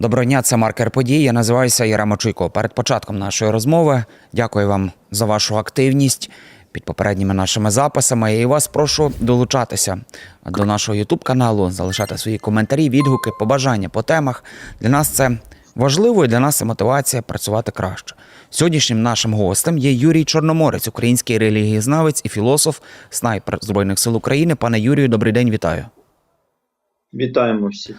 Доброго дня, це маркер подій. Я називаюся Ярема Чуйко. Перед початком нашої розмови дякую вам за вашу активність під попередніми нашими записами. І вас прошу долучатися до нашого youtube каналу, залишати свої коментарі, відгуки, побажання по темах. Для нас це важливо і для нас це мотивація працювати краще. Сьогоднішнім нашим гостем є Юрій Чорноморець, український релігієзнавець і філософ, снайпер Збройних сил України. Пане Юрію, добрий день, вітаю. Вітаємо всіх.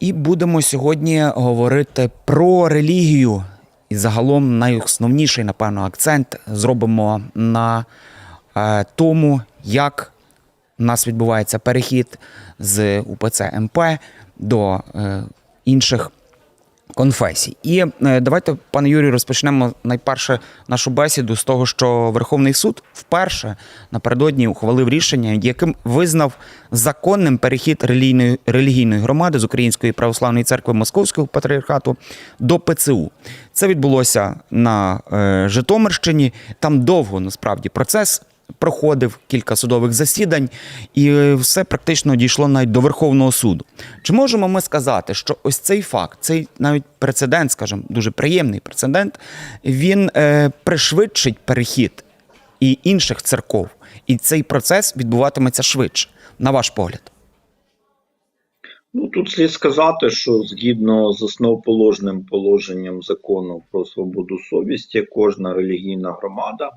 І будемо сьогодні говорити про релігію. І загалом найосновніший, напевно, акцент зробимо на е, тому, як у нас відбувається перехід з УПЦ МП до е, інших конфесій. І е, давайте, пане Юрію, розпочнемо найперше нашу бесіду з того, що Верховний суд вперше напередодні ухвалив рішення, яким визнав законним перехід релігійної, релігійної громади з Української православної церкви Московського патріархату до ПЦУ. Це відбулося на е, Житомирщині. Там довго насправді процес проходив кілька судових засідань, і е, все практично дійшло навіть до Верховного суду. Чи можемо ми сказати, що ось цей факт, цей навіть прецедент, скажімо, дуже приємний прецедент, він е, пришвидшить перехід і інших церков, і цей процес відбуватиметься швидше, на ваш погляд? Ну тут слід сказати, що згідно з основоположним положенням закону про свободу совісті, кожна релігійна громада,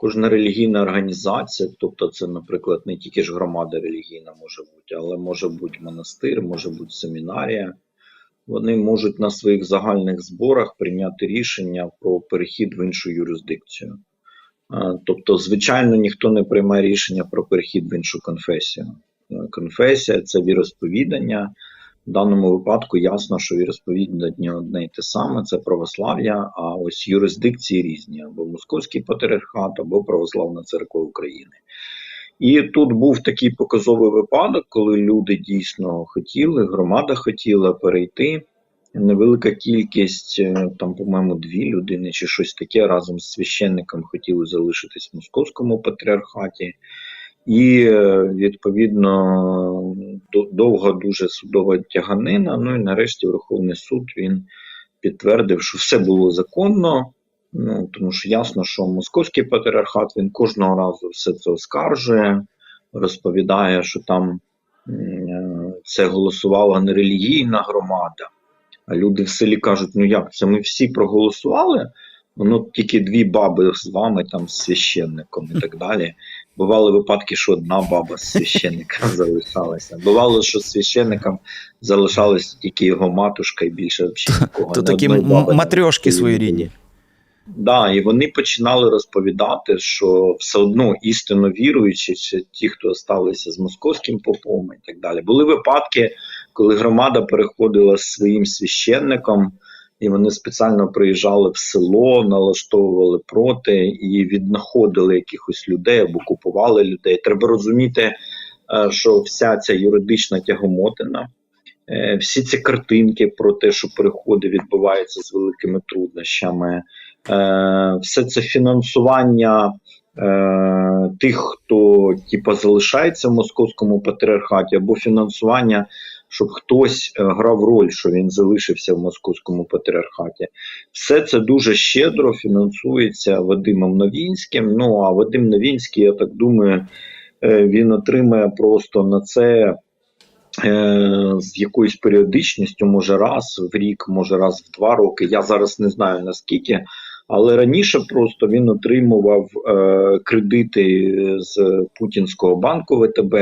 кожна релігійна організація, тобто це, наприклад, не тільки ж громада релігійна може бути, але може бути монастир, може бути семінарія. Вони можуть на своїх загальних зборах прийняти рішення про перехід в іншу юрисдикцію. Тобто, звичайно, ніхто не приймає рішення про перехід в іншу конфесію. Конфесія це віросповідання. В даному випадку ясно, що віросповідання одне і те саме це православ'я, а ось юрисдикції різні або Московський патріархат, або Православна церква України. І тут був такий показовий випадок, коли люди дійсно хотіли, громада хотіла перейти. Невелика кількість, е, там, по-моєму, дві людини чи щось таке разом з священником хотіли залишитись в московському патріархаті. І е, відповідно довга дуже судова тяганина. Ну і нарешті Верховний суд він підтвердив, що все було законно. Ну тому що ясно, що московський патріархат він кожного разу все це оскаржує, розповідає, що там це голосувала не релігійна громада. А люди в селі кажуть: ну як це ми всі проголосували? Воно тільки дві баби з вами, там з священником і так далі. Бували випадки, що одна баба з священником залишалася. Бувало, що з священником залишалася тільки його матушка і більше взагалі нікого. То такі матрьошки своєрідні. Да, і вони починали розповідати, що все одно істинно віруючі, чи ті, хто залишилися з московським попом і так далі. Були випадки, коли громада переходила з своїм священником, і вони спеціально приїжджали в село, налаштовували проти і віднаходили якихось людей або купували людей. Треба розуміти, е, що вся ця юридична тягомотина. е, Всі ці картинки про те, що переходи відбуваються з великими труднощами, е, все це фінансування тих, хто типа, залишається в московському патріархаті, або фінансування, щоб хтось е, грав роль, що він залишився в московському патріархаті. Все це дуже щедро фінансується Вадимом Новінським. Ну а Вадим Новінський, я так думаю, е, він отримає просто на це. е, З якоюсь періодичністю, може раз в рік, може раз в два роки. Я зараз не знаю наскільки, але раніше просто він отримував е, кредити з Путінського банку ВТБ,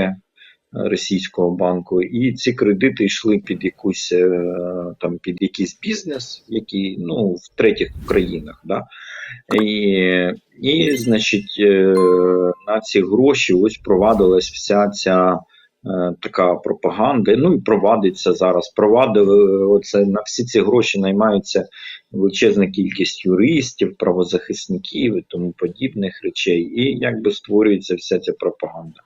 російського банку, і ці кредити йшли під якусь е, там під якийсь бізнес, який ну в третіх країнах. Да? І, і значить, е, на ці гроші ось провадилась вся ця. Е, Така пропаганда, ну і провадиться зараз. Провадили оце на всі ці гроші наймаються величезна кількість юристів, правозахисників і тому подібних речей, і якби створюється вся ця пропаганда.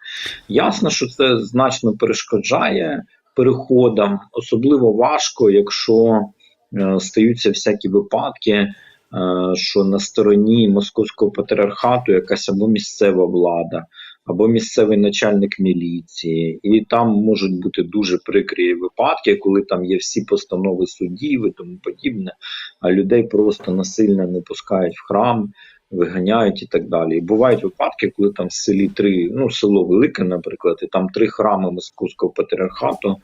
Ясно, що це значно перешкоджає переходам, особливо важко, якщо е, стаються всякі випадки, е, що на стороні московського патріархату якась або місцева влада, або місцевий начальник міліції, і там можуть бути дуже прикрі випадки, коли там є всі постанови судів і тому подібне, а людей просто насильно не пускають в храм, виганяють і так далі. І бувають випадки, коли там в селі три, ну село Велике, наприклад, і там три храми Московського патріархату.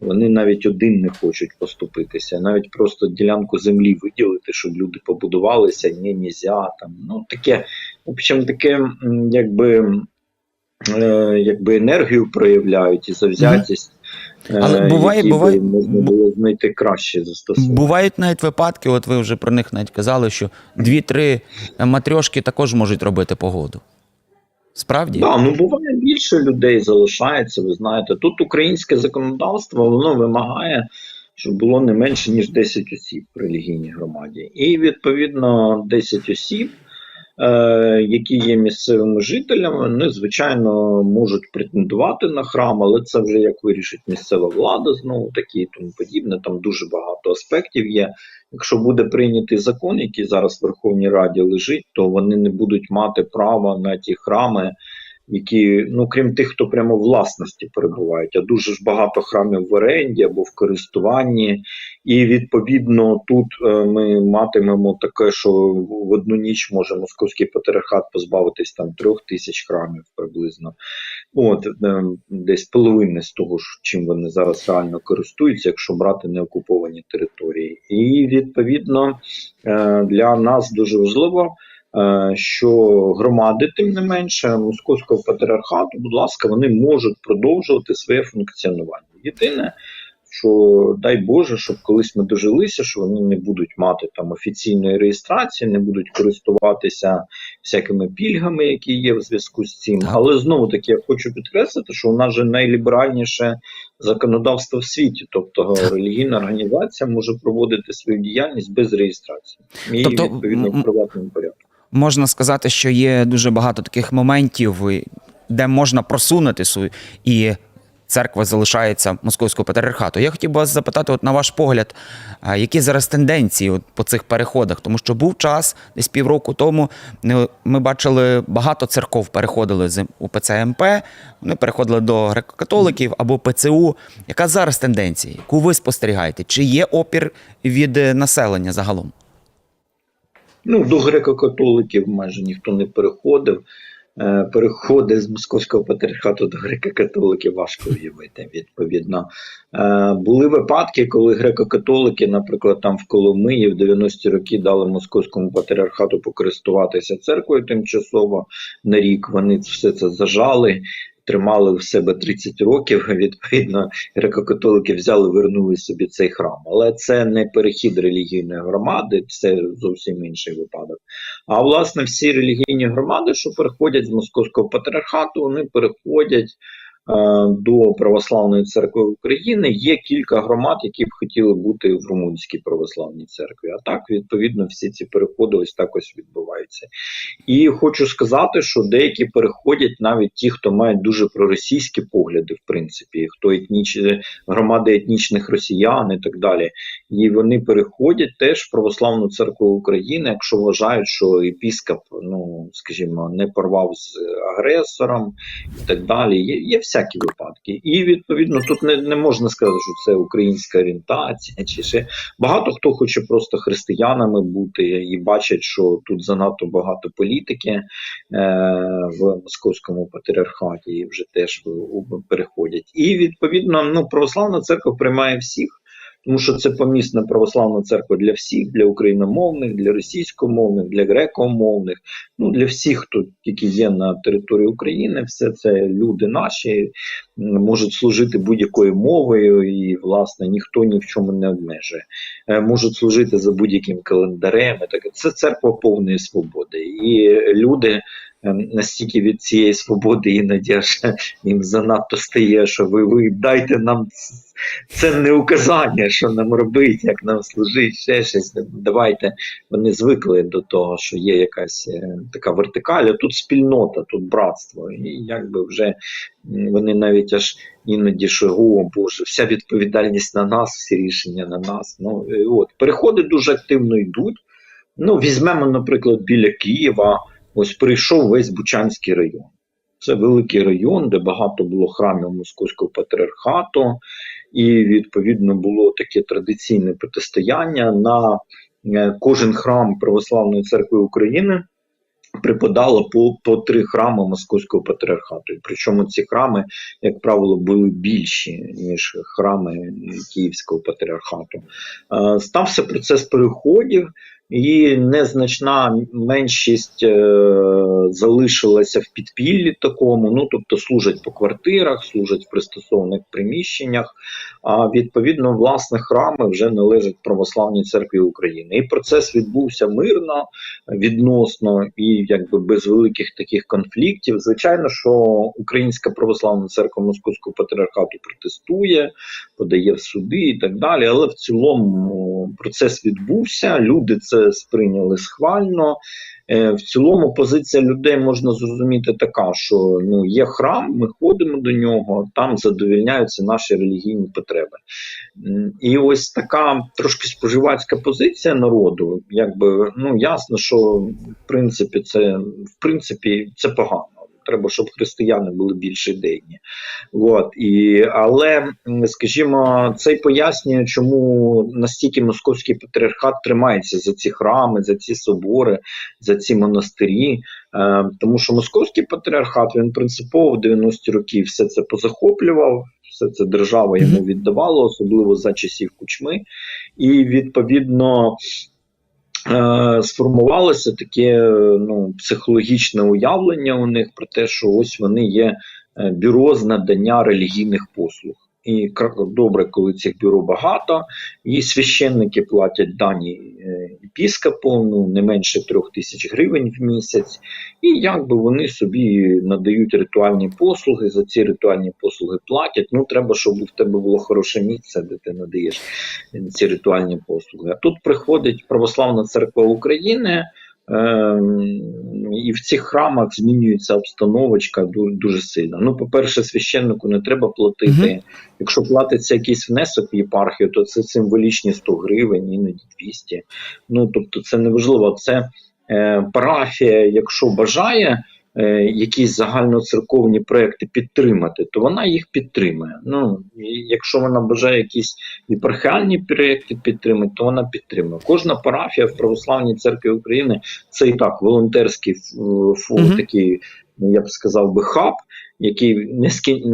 Вони навіть один не хочуть поступитися, навіть просто ділянку землі виділити, щоб люди побудувалися, ні, нельзя, там, ну таке, в общем, таке, якби, е, якби енергію проявляють і завзятість. е, Але буває- які буває- можна було знайти краще застосунок. Бувають навіть випадки, от ви вже про них навіть казали, що дві-три матрьошки також можуть робити погоду. Справді? Да, ну буває більше людей залишається. Ви знаєте, тут українське законодавство воно вимагає, щоб було не менше ніж 10 осіб в релігійній громаді, і відповідно 10 осіб, е, які є місцевими жителями, вони звичайно можуть претендувати на храм, але це вже як вирішить місцева влада знову такі і тому подібне. Там дуже багато аспектів є. Якщо буде прийнятий закон, який зараз в Верховній Раді лежить, то вони не будуть мати права на ті храми, які, ну крім тих, хто прямо в власності перебувають, а дуже ж багато храмів в оренді або в користуванні. І відповідно тут е, ми матимемо таке, що в одну ніч може московський патріархат позбавитись там трьох тисяч храмів приблизно. От е, десь половини з того, чим вони зараз реально користуються, якщо брати неокуповані території. І відповідно е, для нас дуже важливо. Е, Що громади, тим не менше, московського патріархату, будь ласка, вони можуть продовжувати своє функціонування. Єдине, що дай Боже, щоб колись ми дожилися, що вони не будуть мати там офіційної реєстрації, не будуть користуватися всякими пільгами, які є в зв'язку з цим. Але знову таки я хочу підкреслити, що у нас же найліберальніше законодавство в світі, тобто релігійна організація може проводити свою діяльність без реєстрації і Тобто, відповідно в приватному порядку. Можна сказати, що є дуже багато таких моментів, де можна просунути свою і. Церква залишається московського патріархату. Я хотів би вас запитати, от на ваш погляд, які зараз тенденції от по цих переходах? Тому що був час, десь півроку тому, ми бачили багато церков переходили з УПЦ МП, вони переходили до греко-католиків або ПЦУ. Яка зараз тенденція? Яку ви спостерігаєте? Чи є опір від е, населення загалом? Ну, до греко-католиків майже ніхто не переходив. Е, Переходи з московського патріархату до греко-католиків важко уявити. Відповідно, Е, були випадки, коли греко-католики, наприклад, там в Коломиї в 90-ті роки дали московському патріархату покористуватися церквою тимчасово на рік. Вони все це зажали. Тримали в себе 30 років. Відповідно, греко-католики взяли, вернули собі цей храм. Але це не перехід релігійної громади, це зовсім інший випадок. А власне, всі релігійні громади, що переходять з московського патріархату, вони переходять до Православної церкви України. Є кілька громад, які б хотіли бути в Румунській православній церкві. А так, відповідно, всі ці переходи ось так ось відбуваються. І хочу сказати, що деякі переходять навіть ті, хто має дуже проросійські погляди, в принципі, хто етніч... громади етнічних росіян і так далі. І вони переходять теж в православну церкву України, якщо вважають, що епіскоп, ну скажімо, не порвав з агресором і так далі. Є, є всякі випадки. І відповідно тут не, не можна сказати, що це українська орієнтація, чи ще багато хто хоче просто християнами бути і бачать, що тут занадто багато політики е, в московському патріархаті і вже теж переходять. І відповідно, ну православна церква приймає всіх. Тому що це помісна православна церква для всіх, для україномовних, для російськомовних, для грекомовних, ну для всіх, хто тільки є на території України, все це люди наші, можуть служити будь-якою мовою, і власне ніхто ні в чому не обмежує. Е, Можуть служити за будь-яким календарем. і таке. Це церква повної свободи. І люди настільки від цієї свободи іноді аж їм занадто стає, що ви, ви дайте нам це не указання, що нам робити, як нам служити, ще щось. Давайте вони звикли до того, що є якась е, така вертикаль, а тут спільнота, тут братство. І якби вже вони навіть аж іноді що о Боже, вся відповідальність на нас, всі рішення на нас. Ну от переходи дуже активно йдуть. Ну, візьмемо, наприклад, біля Києва. Ось прийшов весь Бучанський район. Це великий район, де багато було храмів Московського патріархату, і відповідно було таке традиційне протистояння на е, кожен храм Православної церкви України. Припадало по, по три храми Московського патріархату. Причому ці храми, як правило, були більші, ніж храми Київського патріархату. Е, Стався процес переходів, і незначна меншість е, залишилася в підпіллі такому. Ну тобто служать по квартирах, служать в пристосованих приміщеннях. А відповідно, власне, храми вже належать православній церкві України. І процес відбувся мирно, відносно і якби без великих таких конфліктів. Звичайно, що Українська православна церква Московського патріархату протестує, подає в суди і так далі. Але в цілому процес відбувся. Люди це сприйняли схвально. Е, В цілому позиція людей можна зрозуміти така, що ну є храм, ми ходимо до нього, там задовільняються наші релігійні потреби. М, І ось така трошки споживацька позиція народу, якби ну ясно, що в принципі це в принципі це погано. Треба, щоб християни були більш ідейні. От, і, але, скажімо, це й пояснює, чому настільки московський патріархат тримається за ці храми, за ці собори, за ці монастирі. Е, тому що московський патріархат він принципово в 90-ті роки все це позахоплював, все це держава йому віддавала, особливо за часів кучми. І відповідно. Е, Сформувалося таке ну, психологічне уявлення у них про те, що ось вони є е, бюро з надання релігійних послуг. І добре, коли цих бюро багато, і священники платять дані е, епіскопу ну, не менше трьох тисяч гривень в місяць, і якби вони собі надають ритуальні послуги, за ці ритуальні послуги платять. Ну, треба, щоб в тебе було хороше місце, де ти надаєш ці ритуальні послуги. А тут приходить Православна церква України. Ем, і в цих храмах змінюється обстановочка дуже, дуже сильно. Ну, по-перше, священнику не треба платити. Мгм. Якщо платиться якийсь внесок в єпархію, то це символічні 100 гривень, іноді 200. Ну тобто, це неважливо. Це е, парафія, якщо бажає якісь загальноцерковні проекти підтримати, то вона їх підтримує. Ну, якщо вона бажає якісь єпархіальні проекти підтримати, то вона підтримує. Кожна парафія в Православній церкві України це і так волонтерський фонд, Мгм. такий, я б сказав би, хаб, який не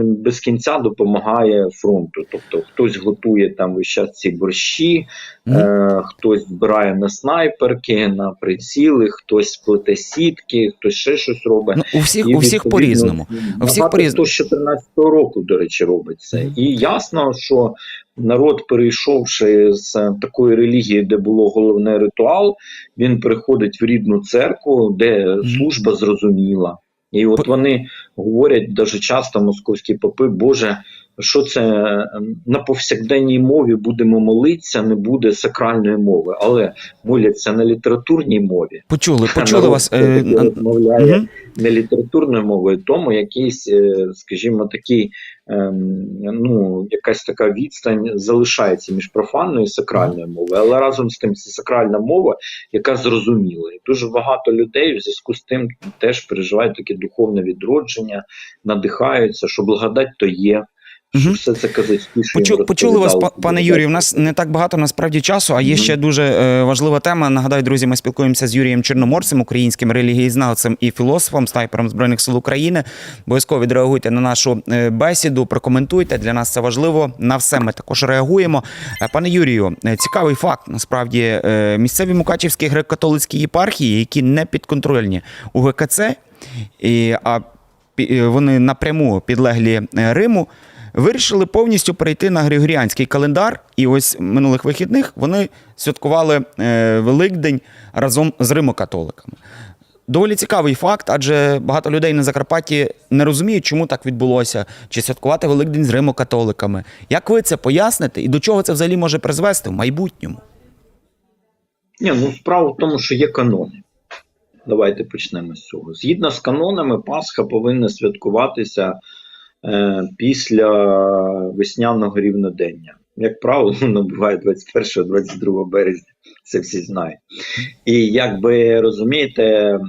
без кінця допомагає фронту. Тобто хтось готує там весь час ці борщі, Мгм. е, хтось збирає на снайперки, на приціли, хтось плете сітки, хтось ще щось робить. Ну, у всіх, І, у всіх по-різному. У всіх по-різному. з 14-го року, до речі, робить це. Мгм. І ясно, що народ, перейшовши з такої релігії, де було головне ритуал, він переходить в рідну церкву, де служба зрозуміла. І от вони говорять дуже часто московські попи, Боже, що це ем, на повсякденній мові будемо молитися, не буде сакральної мови, але моляться на літературній мові. Почули, почули народ вас. Е, розмовляє не літературною мовою, тому якийсь, е, скажімо, такий, ем, ну, якась така відстань залишається між профанною і сакральною мовою, але разом з тим це сакральна мова, яка зрозуміла. І дуже багато людей в зв'язку з тим теж переживають таке духовне відродження, надихаються, що благодать то є. Мгм. все це Почу, почули вас, пане Юрію. У нас не так багато насправді часу, а є Мгм. ще дуже е, важлива тема. Нагадаю, друзі, ми спілкуємося з Юрієм Чорноморцем, українським релігієзнавцем і філософом, снайпером Збройних сил України. Обов'язково відреагуйте на нашу е, бесіду, прокоментуйте. Для нас це важливо. На все ми також реагуємо. Е, Пане Юрію, е, цікавий факт. Насправді е, місцеві мукачівські греко-католицькі єпархії, які не підконтрольні у ГКЦ, і, а вони напряму підлеглі Риму. Вирішили повністю перейти на григоріанський календар, і ось минулих вихідних вони святкували е, Великдень разом з римокатоликами. Доволі цікавий факт, адже багато людей на Закарпатті не розуміють, чому так відбулося, чи святкувати Великдень з римокатоликами. Як ви це поясните і до чого це взагалі може призвести в майбутньому? Ні, ну справа в тому, що є канони. Давайте почнемо з цього. Згідно з канонами, Пасха повинна святкуватися після весняного рівнодення. Як правило, воно буває 21-22 березня, це всі знають. І як ви розумієте, е,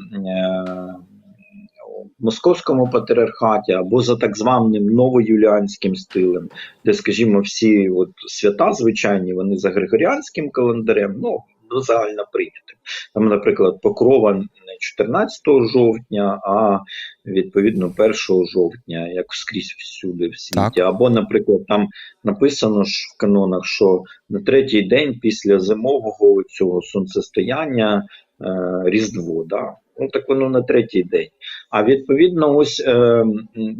московському патріархаті або за так званим новоюліанським стилем, де, скажімо, всі от свята звичайні, вони за григоріанським календарем, ну, загально прийнятим. Там, наприклад, Покрова не 14 жовтня, а відповідно 1 жовтня, як скрізь всюди в світі. Так. Або, наприклад, там написано ж в канонах, що на третій день після зимового цього сонцестояння е, Різдво. Да? Ну так воно на третій день. А відповідно, ось е,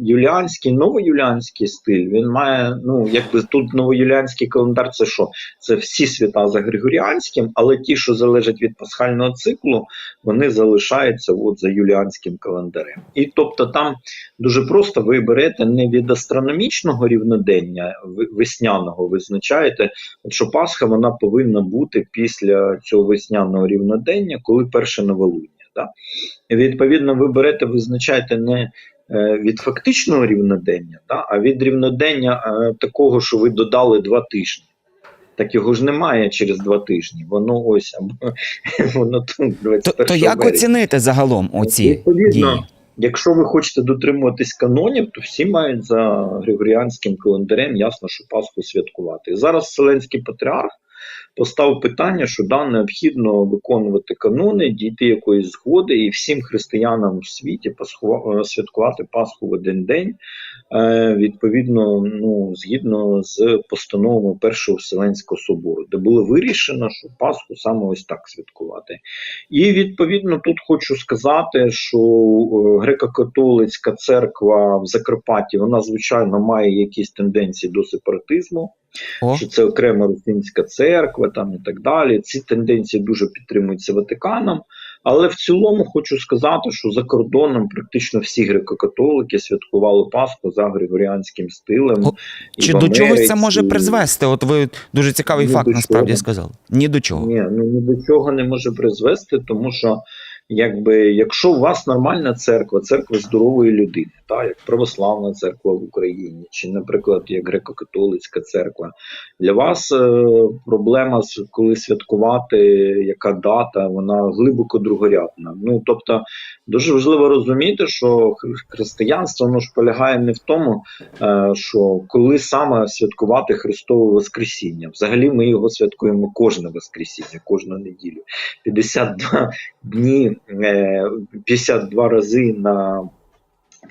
юліанський, новоюліанський стиль, він має, ну, якби тут новоюліанський календар це що? Це всі свята за Григоріанським, але ті, що залежать від пасхального циклу, вони залишаються от за юліанським календарем. І тобто там дуже просто ви берете не від астрономічного рівнодення весняного, визначаєте, що Пасха вона повинна бути після цього весняного рівнодення, коли перше новолуння. Да? І відповідно, ви берете, визначаєте не е, від фактичного рівнодення, да, а від рівнодення е, такого, що ви додали два тижні. Так його ж немає через два тижні. Воно ось або воно тут То, 21 то як березня. оцінити загалом оці Відповідно, дії? Якщо ви хочете дотримуватись канонів, то всі мають за григоріанським календарем ясно, що Пасху святкувати. Зараз Вселенський патріарх поставив питання, що да, необхідно виконувати канони, дійти якоїсь згоди, і всім християнам в світі пасху, е, святкувати Пасху в один день, е, відповідно, ну, згідно з постановами Першого Вселенського собору, де було вирішено, що Пасху саме ось так святкувати. І відповідно тут хочу сказати, що е, греко-католицька церква в Закарпатті, вона звичайно має якісь тенденції до сепаратизму О, що це окрема русинська церква там і так далі. Ці тенденції дуже підтримуються Ватиканом. Але в цілому хочу сказати, що за кордоном практично всі греко-католики святкували Пасху за григоріанським стилем. О, І чи до чогось це може призвести? От ви дуже цікавий факт насправді чого. сказали. Ні до чого. Ні, ну ні до чого не може призвести, тому що якби якщо у вас нормальна церква, церква здорової людини, та як православна церква в Україні, чи, наприклад, як греко-католицька церква, для вас е, проблема коли святкувати, яка дата, вона глибоко другорядна. Ну тобто дуже важливо розуміти, що християнство воно ж полягає не в тому, е, що коли саме святкувати Христове Воскресіння. Взагалі ми його святкуємо кожне Воскресіння, кожну неділю. 52 дні, 52 рази на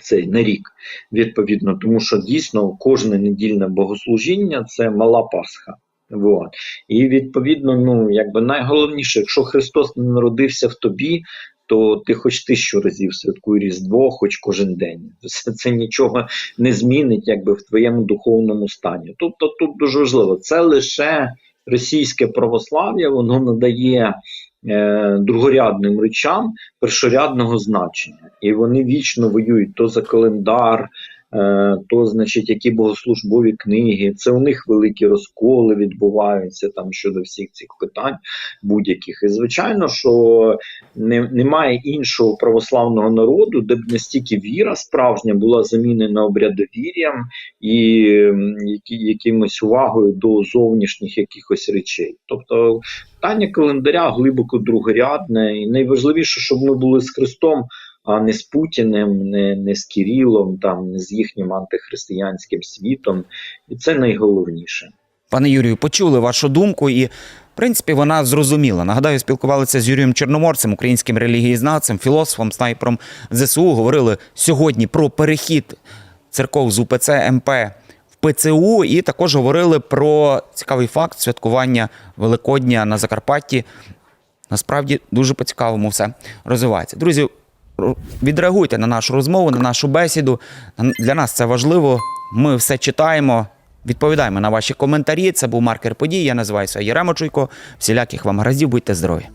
цей на рік, відповідно, тому що дійсно кожне недільне богослужіння це мала Пасха. Вот. І відповідно, ну якби найголовніше, якщо Христос не народився в тобі, то ти хоч тисячу разів святкуй Різдво, хоч кожен день. Це, це нічого не змінить якби в твоєму духовному стані. Тобто тут дуже важливо, це лише російське православ'я, воно надає е, другорядним речам першорядного значення. І вони вічно воюють то за календар, то, значить, які богослужбові книги. Це у них великі розколи відбуваються там щодо всіх цих питань будь-яких. І звичайно, що не, немає іншого православного народу, де б настільки віра справжня була замінена обрядовір'ям і які, якимось увагою до зовнішніх якихось речей. Тобто питання календаря глибоко другорядне, і найважливіше, щоб ми були з Христом, а не з Путіним, не, не з Кирилом, там, не з їхнім антихристиянським світом. І це найголовніше. Пане Юрію, почули вашу думку, і в принципі вона зрозуміла. Нагадаю, спілкувалися з Юрієм Чорноморцем, українським релігієзнавцем, філософом, снайпером ЗСУ. Говорили сьогодні про перехід церков з УПЦ МП в ПЦУ, і також говорили про цікавий факт святкування Великодня на Закарпатті. Насправді дуже по-цікавому все розвивається. Друзі, відреагуйте на нашу розмову, на нашу бесіду. Для нас це важливо. Ми все читаємо. Відповідаємо на ваші коментарі. Це був маркер подій. Я називаюся Єремо Чуйко. Всіляких вам гараздів, будьте здорові.